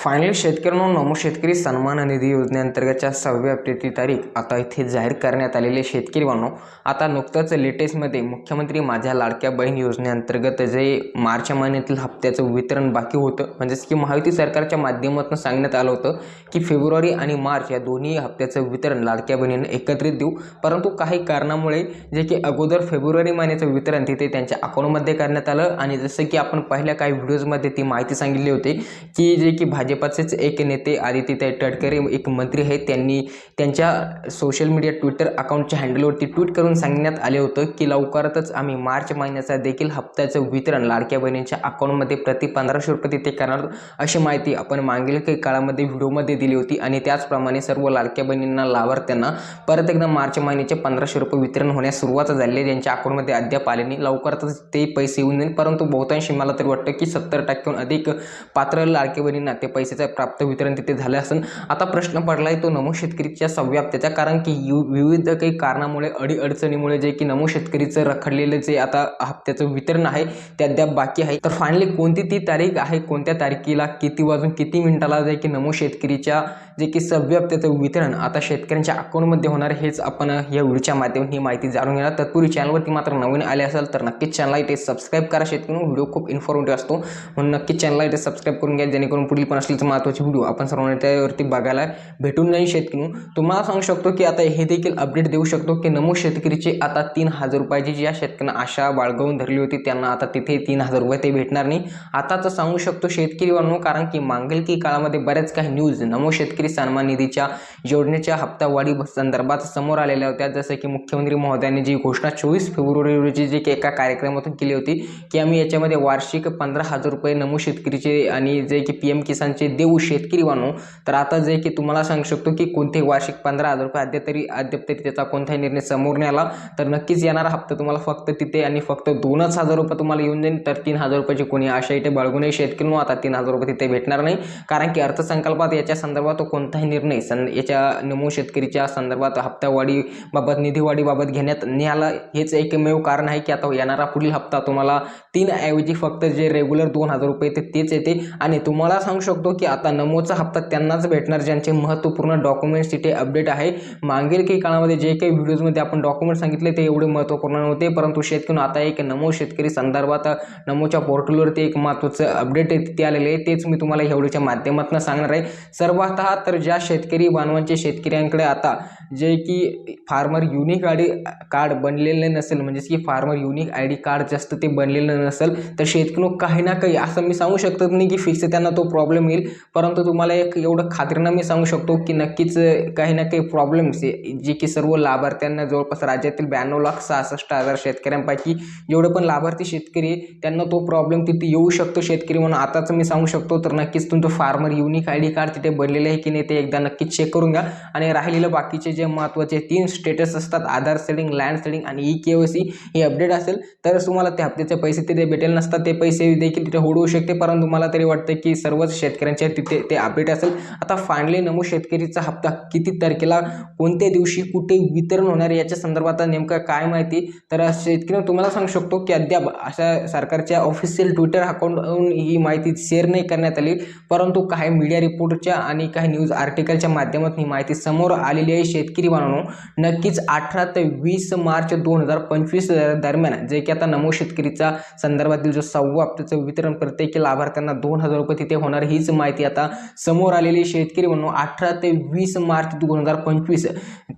Finally शेतकऱ्यांनो नमो शेतकरी सन्मान निधी योजनेअंतर्गतच्या सहाव्या हप्त्याची तारीख आता इथे जाहीर करण्यात आलेले शेतकरी बांधव आता नुकतंच लेटेस्टमध्ये मुख्यमंत्री माझ्या लाडक्या बहीण योजनेअंतर्गत जे मार्च महिन्यातील हप्त्याचं वितरण बाकी होतं म्हणजेच की महायुती सरकारच्या माध्यमातून सांगण्यात आलं होतं की फेब्रुवारी आणि मार्च या दोन्ही हप्त्याचं वितरण लाडक्या बहिणीनं एकत्रित देऊ. परंतु काही कारणामुळे जे की अगोदर फेब्रुवारी महिन्याचं वितरण तिथे त्यांच्या अकाउंटमध्ये करण्यात आलं. आणि जसं की आपण पहिल्या काही व्हिडिओजमध्ये ती माहिती सांगितली होती की जे की भाजपाचेच एक नेते आदित्य तटकरे एक मंत्री आहेत. त्यांनी त्यांच्या सोशल मीडिया ट्विटर अकाउंटच्या हँडलवरती ट्विट करून सांगण्यात आले होतं की लवकरातच आम्ही मार्च महिन्याचा देखील हप्त्याचं वितरण लाडक्या बहिणींच्या अकाउंटमध्ये प्रति पंधराशे रुपये तिथे करणार अशी माहिती आपण मागील काही काळामध्ये व्हिडिओमध्ये दिली होती आणि त्याचप्रमाणे सर्व लाडक्या बहिणींना लाभार्थ्यांना परत एकदा मार्च महिन्याचे पंधराशे रुपये वितरण होण्यास सुरुवात झाली ज्यांच्या अकाउंटमध्ये अद्याप आले नाही. लवकरातच ते पैसे येऊन जाईल. परंतु बहुतांशी मला तरी वाटतं की सत्तर टक्क्याहून अधिक पात्र लाडक्या बहिणींना ते पैशाचं प्राप्त वितरण तिथे झालं असेल आता प्रश्न पडला आहे तो नमो शेतकरीच्या सव्या हप्त्याचा कारण की यु विविध काही कारणामुळे अडीअडचणीमुळे जे की नमो शेतकरीचं रखडलेलं जे आता हप्त्याचं वितरण आहे ते अद्याप बाकी आहे. तर फायनली कोणती ती तारीख आहे? कोणत्या तारखेला किती वाजून किती मिनिटाला जे की नमो शेतकरीच्या जे की सव्या हप्त्याचं वितरण आता शेतकऱ्यांच्या अकाउंटमध्ये होणार हेच आपण या व्हिडिओच्या माध्यमातून ही माहिती जाणून घेणार. तत्पूर्वी चॅनलवरती मात्र नवीन आले असेल तर नक्कीच चॅनलला इथे सबस्क्राईब करा. शेतकरी व्हिडिओ खूप इन्फॉर्मेटिव्ह असतो. म्हणून नक्कीच चॅनलला इथे सबस्क्राईब करून घ्या जेणेकरून पुढील पण असलेले महत्त्वाचे व्हिडिओ आपण सर्वांना त्यावरती बघायला भेटून नाही शेतकरी. तुम्हाला सांगू शकतो की आता हे देखील अपडेट देऊ शकतो की नमो शेतकरीचे आता तीन हजार रुपयाची जी या शेतकऱ्यांना आशा बाळगवून धरली होती त्यांना आता तिथे तीन हजार रुपये ते भेटणार नाही. आताच सांगू शकतो शेतकरी बांधव कारण की मांगलकी काळामध्ये बऱ्याच काही न्यूज नमो शेतकरी सन्मान निधीच्या योजनेच्या हप्तावाढी संदर्भात समोर आलेल्या होत्या. जसं की मुख्यमंत्री महोदयांनी जी घोषणा चोवीस फेब्रुवारी रोजी जी की एका कार्यक्रमातून केली होती की आम्ही याच्यामध्ये वार्षिक पंधरा हजार रुपये नमो शेतकरीचे आणि जे की पी एम किसानचे देऊ शेतकरी बनू. तर आता जे की तुम्हाला सांगू शकतो की कोणते वार्षिक पंधरा हजार रुपये अद्याप तरी अद्याप तरी त्याचा कोणताही निर्णय समोर नाही आला तर नक्कीच येणारा हप्ता तुम्हाला फक्त तिथे आणि फक्त दोनच हजार रुपये तुम्हाला येऊन जाईल. तर तीन हजार रुपयाची कोणी आशा इथे बाळगूनही शेतकरी आता तीन हजार रुपये तिथे भेटणार नाही. कारण की अर्थसंकल्पात याच्या संदर्भात कोणताही निर्णय सं याच्या नमो शेतकरीच्या संदर्भात हप्तावाढीबाबत निधीवाढीबाबत घेण्यात नाही हेच एकमेव कारण आहे की आता येणारा पुढील हप्ता तुम्हाला तीन ऐवजी फक्त जे रेग्युलर दोन हजार रुपये येते तेच येते. आणि तुम्हाला सांगू शकतो की आता नमोचा हप्ता त्यांनाच भेटणार ज्यांचे महत्त्वपूर्ण डॉक्युमेंट्स तिथे अपडेट आहे. मागील काही काळामध्ये जे काही व्हिडिओजमध्ये आपण डॉक्युमेंट सांगितले ते एवढे महत्त्वपूर्ण नव्हते. परंतु शेतकरी आता एक नमो शेतकरी संदर्भात नमोच्या पोर्टलवरती एक महत्त्वाचं अपडेट तिथे आलेले आहे. तेच मी तुम्हाला एवढीच्या माध्यमातून सांगणार आहे. सर्वात तर ज्या शेतकरी बांधवांचे शेतकऱ्यांकडे आता जे की farmer unique I D card बनलेलं नसेल म्हणजेच की farmer unique I D card जास्त ते बनलेलं नसेल तर शेतकरी काही ना काही असं मी सांगू शकत नाही की फिक्स त्यांना तो प्रॉब्लेम येईल. परंतु तुम्हाला एक एवढं खात्रीनं मी सांगू शकतो की नक्कीच काही ना काही प्रॉब्लेम्स जे की सर्व लाभार्थ्यांना जवळपास राज्यातील ब्याण्णव लाख सहासष्ट हजार शेतकऱ्यांपैकी जेवढे पण लाभार्थी शेतकरी त्यांना तो प्रॉब्लेम तिथे येऊ शकतो शेतकरी म्हणून. आताच मी सांगू शकतो तर नक्कीच तुमचं farmer unique I D card तिथे बनलेलं आहे की नाही ते एकदा नक्कीच चेक करून घ्या. आणि राहिलेलं बाकीचे जे महत्त्वाचे तीन स्टेटस असतात आधार सेडिंग लँड सेडिंग आणि ई के सी हे अपडेट असेल तरच तुम्हाला त्या हप्त्याचे पैसे तिथे भेटेल. नसतात ते पैसे देखील तिथे होडवू शकते परंतु मला तरी वाटतं की सर्वच शेतकऱ्यांच्या तिथे ते अपडेट असेल. आता फायनली नमो शेतकरीचा हप्ता किती तारखेला कोणत्या दिवशी कुठे वितरण होणार आहे याच्या संदर्भात नेमकं काय माहिती? तर शेतकरी तुम्हाला सांगू शकतो की अद्याप अशा सरकारच्या ऑफिशियल ट्विटर अकाउंटवरून ही माहिती शेअर नाही करण्यात आली परंतु काही मीडिया रिपोर्टच्या आणि काही न्यूज आर्टिकलच्या माध्यमातून ही माहिती समोर आलेली आहे. शेतकरी बांधवांनो नक्कीच अठरा ते वीस मार्च दोन हजार पंचवीस दरम्यान जे की आता नमो शेतकरीचा संदर्भातील जो सव्वा हप्त्याचं वितरण प्रत्येकी लाभार्थ्यांना दोन हजार रुपये तिथे होणार हीच माहिती आता समोर आलेली शेतकरी म्हणून अठरा ते वीस मार्च दोन हजार पंचवीस.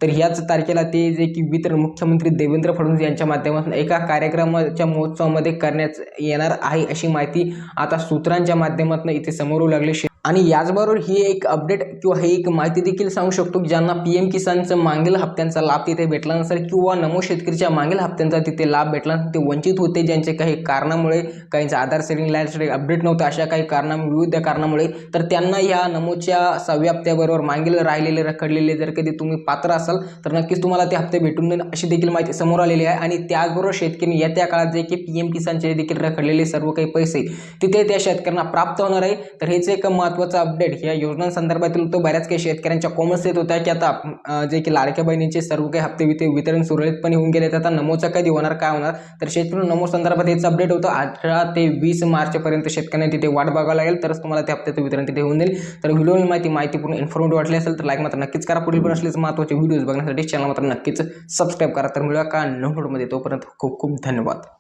तर ह्याच तारखेला ते जे की वितरण मुख्यमंत्री देवेंद्र फडणवीस यांच्या माध्यमातून एका कार्यक्रमाच्या महोत्सवामध्ये करण्यात येणार आहे अशी माहिती आता सूत्रांच्या माध्यमातून इथे समोर लागले. शे- आणि याचबरोबर ही एक अपडेट किंवा ही एक माहिती देखील सांगू शकतो की ज्यांना पी एम किसानचं मागील हप्त्यांचा लाभ तिथे भेटला नसेल किंवा नमो शेतकरीच्या मागील हप्त्यांचा तिथे लाभ भेटला ते वंचित होते ज्यांचे काही कारणामुळे काहींचं आधार सेटिंग लाईन अपडेट नव्हतं अशा काही कारणा विविध कारणामुळे तर त्यांना ह्या नमोच्या सहाव्या हप्त्याबरोबर मागील राहिलेले रखडलेले जर कधी तुम्ही पात्र असाल तर नक्कीच तुम्हाला ते हप्ते भेटून देईल अशी देखील माहिती समोर आलेली आहे. आणि त्याचबरोबर शेतकरी येत्या काळात जे की पी एम किसानचे देखील रखडलेले सर्व काही पैसे तिथे त्या शेतकऱ्यांना प्राप्त होणार आहे. तर हेच एक महत्त्व महत्त्वाचा अपडेट या योजनांसंदर्भातील तो बऱ्याच काही शेतकऱ्यांच्या कॉमर्स येत होत्या की आता जे की लाडक्या बहिणींचे सर्व काही हप्ते विते वितरण सुरळीतपणे होऊन गेले आता नमोचा कधी होणार काय होणार? तर शेतकरी नमो संदर्भात हेच अपडेट होतं. अठरा ते वीस मार्चपर्यंत शेतकऱ्यांना तिथे वाट बघावं लागेल. तरच तुम्हाला त्या हप्त्याचं वितरण तिथे होऊन जाईल. तर व्हिडिओ माहिती माहितीपूर्ण इन्फॉर्मेटिव्ह वाटली असेल तर लाईक मात्र नक्कीच करा. पुढील पण असलेच महत्त्वाचे व्हिडिओज बघण्यासाठी चॅनल मात्र नक्कीच सबस्क्राईब करा. तर मिळवा का नोटमध्ये तोपर्यंत खूप खूप धन्यवाद.